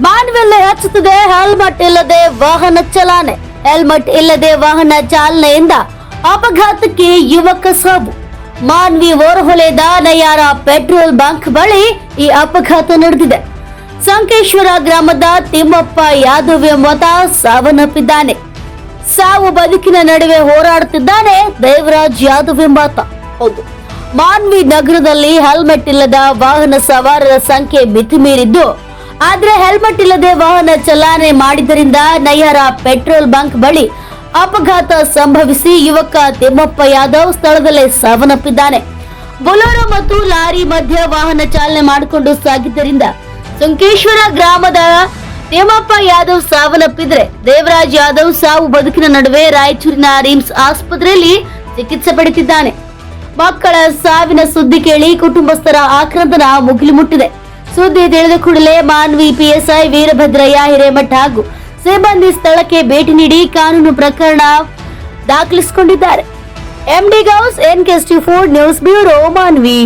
ಮಾನ್ವೆಲ್ಲ ಹೆಚ್ಚುತ್ತದೆ ಹೆಲ್ಮೆಟ್ ಇಲ್ಲದೆ ವಾಹನ ಚಲಾನೆ. ಹೆಲ್ಮೆಟ್ ಇಲ್ಲದೆ ವಾಹನ ಚಾಲನೆಯಿಂದ ಅಪಘಾತಕ್ಕೆ ಯುವಕ ಸಾವು. ಮಾನ್ವಿ ಓರ್ಹೊಳೆದ ನಯಾರ ಪೆಟ್ರೋಲ್ ಬಂಕ್ ಬಳಿ ಈ ಅಪಘಾತ ನಡೆದಿದೆ. ಸಂಕೇಶ್ವರ ಗ್ರಾಮದ ತಿಮ್ಮಪ್ಪ ಯಾದವ್ ಎಂಬಾತ ಸಾವನ್ನಪ್ಪಿದ್ದಾನೆ. ಸಾವು ಬದುಕಿನ ನಡುವೆ ಹೋರಾಡುತ್ತಿದ್ದಾನೆ ದೇವರಾಜ್ ಯಾದವ್ ಎಂಬಾತ. ಹೌದು. ಮಾನ್ವಿ ನಗರದಲ್ಲಿ ಹೆಲ್ಮೆಟ್ ಇಲ್ಲದ ವಾಹನ ಸವಾರರ ಸಂಖ್ಯೆ ಮಿತಿ ಮೀರಿದ್ದು ಆದ್ರೆ ಹೆಲ್ಮೆಟ್ ಇಲ್ಲದೆ ವಾಹನ ಚಲಾವಣೆ ಮಾಡಿದ್ದರಿಂದ ನಯ್ಯರ ಪೆಟ್ರೋಲ್ ಬಂಕ್ ಬಳಿ ಅಪಘಾತ ಸಂಭವಿಸಿ ಯುವಕ ತಿಮ್ಮಪ್ಪ ಯಾದವ್ ಸ್ಥಳದಲ್ಲೇ ಸಾವನ್ನಪ್ಪಿದ್ದಾನೆ. ಬೊಲೊರೋ ಮತ್ತು ಲಾರಿ ಮಧ್ಯ ವಾಹನ ಚಾಲನೆ ಮಾಡಿಕೊಂಡು ಸಾಗಿದ್ದರಿಂದ ಸುಂಕೇಶ್ವರ ಗ್ರಾಮದ ತಿಮ್ಮಪ್ಪ ಯಾದವ್ ಸಾವನ್ನಪ್ಪಿದ್ರೆ ದೇವರಾಜ್ ಯಾದವ್ ಸಾವು ಬದುಕಿನ ನಡುವೆ ರಾಯಚೂರಿನ ರಿಮ್ಸ್ ಆಸ್ಪತ್ರೆಯಲ್ಲಿ ಚಿಕಿತ್ಸೆ ಪಡೆದಿದ್ದಾನೆ. ಮಕ್ಕಳ ಸಾವಿನ ಸುದ್ದಿ ಕೇಳಿ ಕುಟುಂಬಸ್ಥರ ಆಕ್ರಂದನ ಮುಗಿಲು ಮುಟ್ಟಿದೆ. ಸುದ್ದಿ ತಿಳಿದ ಕೂಡಲೇ ಮಾನ್ವಿ, ಪಿಎಸ್ಐ, ವೀರಭದ್ರಯ್ಯ, ಹಿರೇಮಠ ಹಾಗೂ ಸಿಬ್ಬಂದಿ ಸ್ಥಳಕ್ಕೆ ಭೇಟಿ ನೀಡಿ ಕಾನೂನು ಪ್ರಕರಣ ದಾಖಲಿಸಿಕೊಂಡಿದ್ದಾರೆ. MD Ghouse N four news bureau, Manvi.